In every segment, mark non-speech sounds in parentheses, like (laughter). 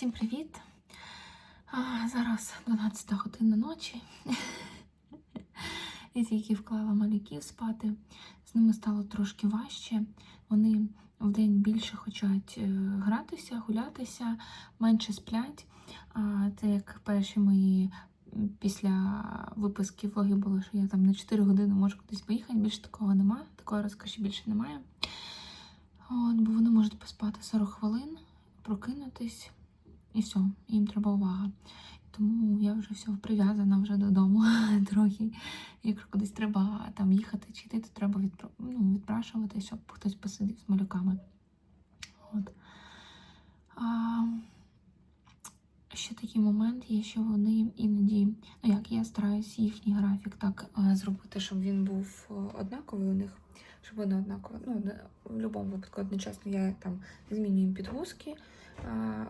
Всім привіт! А, зараз 12 година ночі. (laughs) Я тільки вклала малюків спати. З ними стало трошки важче. Вони вдень більше хочуть е, гратися, гулятися, менше сплять. А, Це як перші мої після виписки влоги було, що я там на 4 години можу кудись поїхати. Більше такого немає, такої розкоші більше немає. От, бо вони можуть поспати 40 хвилин, прокинутись, і все, їм треба увага. Тому я вже все прив'язана вже додому (laughs) трохи. Якщо кудись треба там їхати чи йти, то треба відпра... ну, відпрашувати, щоб хтось посидів з малюками. От. А, ще такий момент є, що вони іноді, ну як я стараюсь їхній графік так е, зробити, щоб він був е, однаковий у них, щоб вони однаково. Ну, в будь-якому випадку одночасно я там змінюю їм підгузки,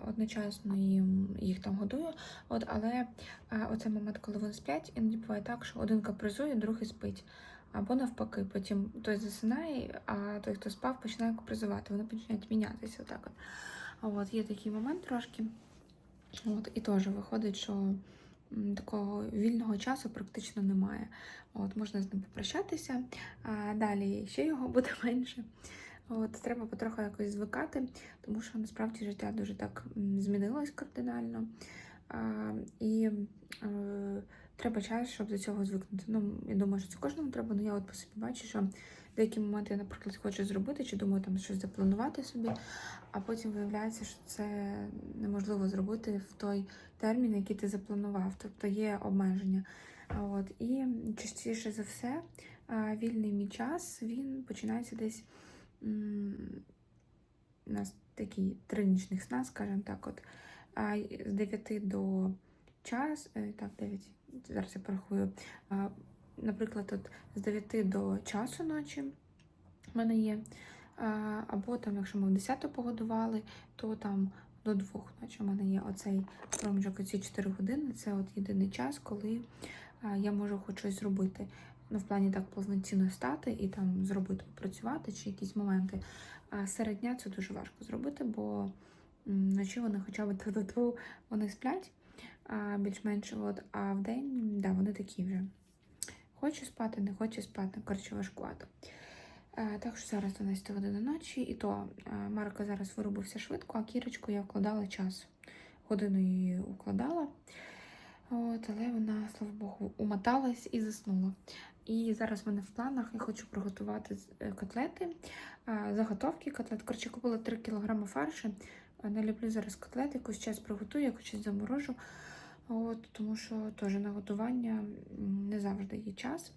одночасно їм їх там годую. От, але а, оцей момент, коли вони сплять, іноді буває так, що один капризує, другий спить. Або навпаки, потім той засинає, а той, хто спав, починає капризувати. Вони починають мінятися. Отак от. От є такий момент трошки. От, і теж виходить, що такого вільного часу практично немає. От, можна з ним попрощатися, а далі ще його буде (laughs) менше. От, треба потроху якось звикати, тому що насправді життя дуже так змінилось кардинально. А, і е, треба час, щоб до цього звикнути. Ну, я думаю, що це кожному треба, але я от по собі бачу, що деякі моменти я, наприклад, хочу зробити, чи думаю там щось запланувати собі, а потім виявляється, що це неможливо зробити в той термін, який ти запланував. Тобто є обмеження. А От, і частіше за все, а, вільний мій час він починається десь у нас такі три нічних сна, скажімо так, от а, з 9 до час, е, так, 9, зараз я порахую. Наприклад, от з 9 до часу ночі в мене є. Або там, якщо ми в 10 погодували, то там до двох ночі в мене є оцей проміжок, оці 4 години. Це от єдиний час, коли я можу хоч щось зробити. Ну, в плані так повноцінно стати і там зробити, попрацювати чи якісь моменти. А серед дня це дуже важко зробити, бо вночі вони хоча б (laughs) ту вони сплять більш-менш. От, а в день да, вони такі вже. Хочу спати, не хочу спати, коротше, важкувато. Так що зараз 12 година ночі, і то Марко зараз виробився швидко, а кірочку я вкладала час. Годину її укладала. От, але вона, слава Богу, умоталась і заснула. І зараз в мене в планах я хочу приготувати е, котлети, заготовки котлет. Коротше, купила 3 кг фаршу. Люблю зараз котлети, якийсь час приготую, щось заморожу. От, тому що теж на готування не завжди є час.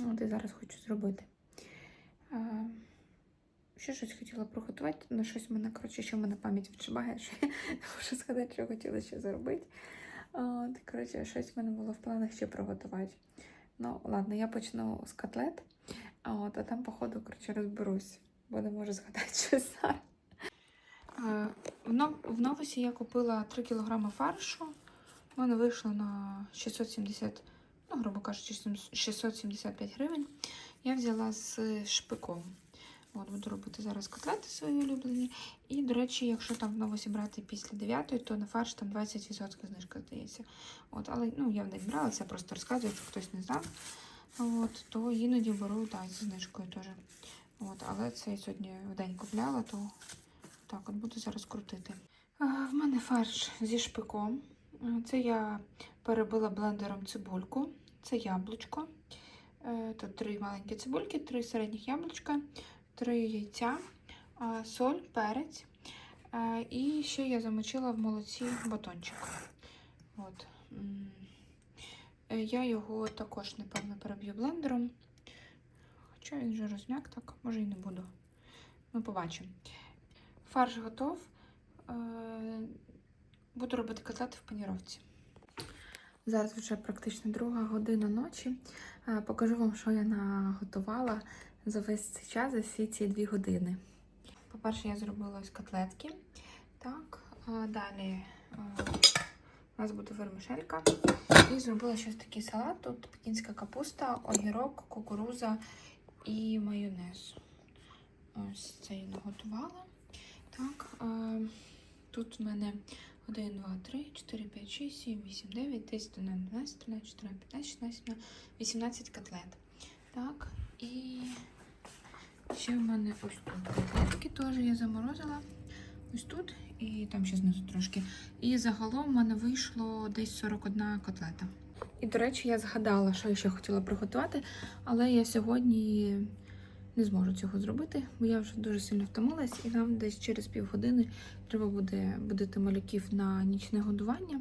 От і зараз хочу зробити. Ще щось хотіла приготувати, на щось мене, коротше, що в мене пам'ять відшибає, що я (laughs) можу сказати, що хотіла ще зробити. От, коротше, щось в мене було в планах ще приготувати. Ну, ладно, я почну з котлет, а, от, а там, походу, коротше, розберусь, бо не можу згадати щось зараз. Е, В, новосі я купила 3 кг фаршу. Мене вийшло на 670, ну, грубо кажучи, 675 гривень. Я взяла з шпиком. От, буду робити зараз котлети свої улюблені. І, до речі, якщо там в новосі брати після 9, то на фарш там 20% знижка здається. От, але ну, я в день брала, це просто розказую, якщо хтось не знав. От, то іноді беру так, зі знижкою теж. От, але це я сьогодні в день купляла, то так от буду зараз крутити. В мене фарш зі шпиком. Це я перебила блендером цибульку. Це яблучко. Е, Тут три маленькі цибульки, три середніх яблучка, три яйця, соль, перець. І ще я замочила в молоці батончик. От. Я його також, напевно, переб'ю блендером. Хоча він вже розм'як, так, може і не буду. Ну, побачимо. Фарш готов. Буду робити котлети в паніровці. Зараз вже практично друга година ночі. Покажу вам, що я наготувала за весь цей час, за всі ці дві години. По-перше, я зробила ось котлетки. Так, далі у нас буде вермишелька. І зробила щось такий салат. Тут пекінська капуста, огірок, кукуруза і майонез. Ось це я наготувала. Так, тут в мене 1, 2, 3, 4, 5, 6, 7, 8, 9, 10, 11, 12, 13, 14, 15, 16, 18 котлет. Так, і ще в мене ось тут котлетки теж я заморозила. Ось тут і там ще знизу трошки. І загалом в мене вийшло десь 41 котлета. І, до речі, я згадала, що я ще хотіла приготувати, але я сьогодні не зможу цього зробити, бо я вже дуже сильно втомилась, і нам десь через півгодини треба буде будити малюків на нічне годування.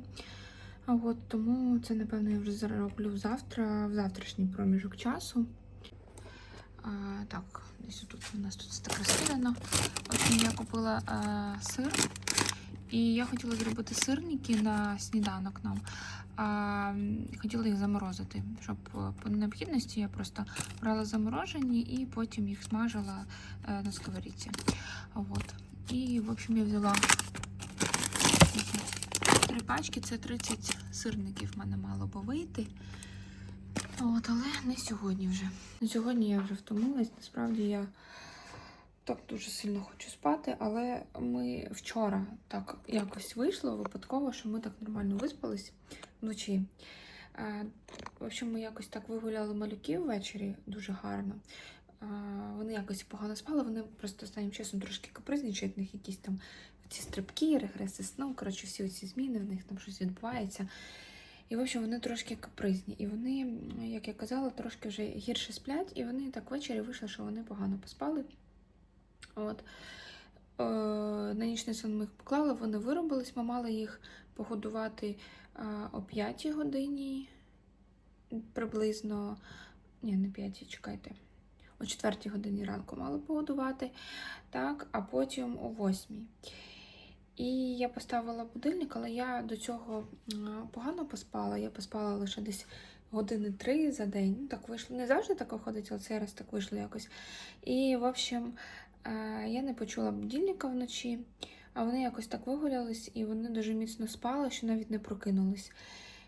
А от тому це, напевно, я вже зароблю завтра, в завтрашній проміжок часу. А, так, десь тут у нас тут так розкидано. От я купила а, сир. І я хотіла зробити сирники на сніданок нам. А, хотіла їх заморозити, щоб е, по необхідності я просто брала заморожені і потім їх смажила е, на сковорідці. От. І, в общем, я взяла три пачки, це 30 сирників в мене мало би вийти. От, але не сьогодні вже. Сьогодні я вже втомилась. Насправді я так дуже сильно хочу спати, але ми вчора так якось вийшло випадково, що ми так нормально виспались вночі. Е, В общем, ми якось так вигуляли малюків ввечері дуже гарно. Е, Вони якось погано спали, вони просто останнім часом трошки капризничають, в них якісь там ці стрибки, регреси сну, коротше, всі ці зміни, в них там щось відбувається. І, в общем, вони трошки капризні. І вони, як я казала, трошки вже гірше сплять, і вони так ввечері вийшло, що вони погано поспали. От. Е, на нічний сон ми їх поклали, вони виробились, ми мали їх погодувати е, о 5 годині приблизно. Ні, не 5, чекайте. О 4 годині ранку мали погодувати, так, а потім о 8. І я поставила будильник, але я до цього погано поспала. Я поспала лише десь години три за день. Ну, так вийшло. Не завжди так виходить, але цей раз так вийшло якось. І, в общем, е, я не почула будильника вночі, а вони якось так вигулялись, і вони дуже міцно спали, що навіть не прокинулись.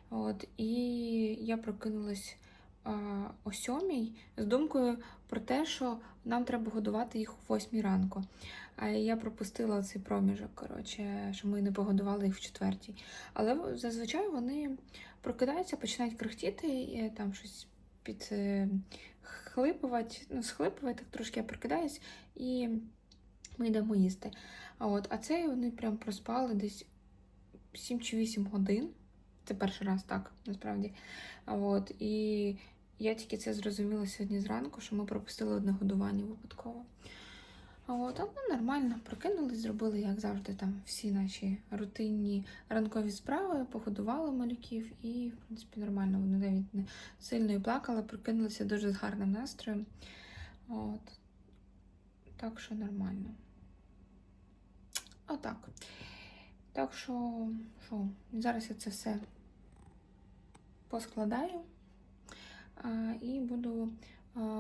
От, і я прокинулась о сьомій з думкою про те, що нам треба годувати їх о восьмій ранку. А я пропустила цей проміжок, коротше, що ми не погодували їх в четвертій. Але зазвичай вони прокидаються, починають крихтіти, і там щось під е, ну, схлипувати так трошки я прокидаюсь, і ми йдемо їсти. А от, а це вони прям проспали десь 7 чи 8 годин. Це перший раз так, насправді. От, і я тільки це зрозуміла сьогодні зранку, що ми пропустили одне годування випадково. А От, але нормально, прокинулись, зробили, як завжди, там всі наші рутинні ранкові справи, погодували малюків, і, в принципі, нормально. Вони навіть не сильно і плакали, прокинулися дуже з гарним настроєм. От. Так що нормально. Отак. Так що, що, зараз я це все поскладаю і буду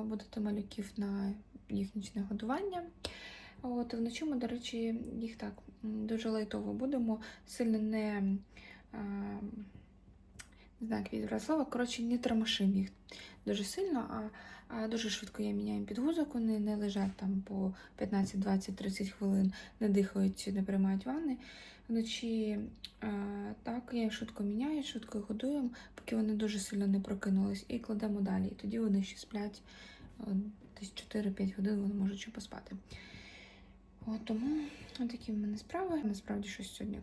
будити малюків на їх годування. От, вночі ми, до речі, їх так дуже лайтово будемо, сильно не, а, не знаю, як відібрати слово, коротше, не тормошимо їх дуже сильно, а, а дуже швидко я міняю підгузок, вони не лежать там по 15, 20, 30 хвилин, не дихають, не приймають ванни. Вночі а, так, я їх швидко міняю, швидко їх годуємо, поки вони дуже сильно не прокинулись, і кладемо далі. І тоді вони ще сплять десь 4-5 годин, вони можуть ще поспати. От, тому такі в мене справи. Насправді щось сьогодні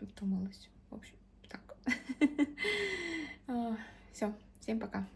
втомилась. В общем. (laughs) Все, всем пока.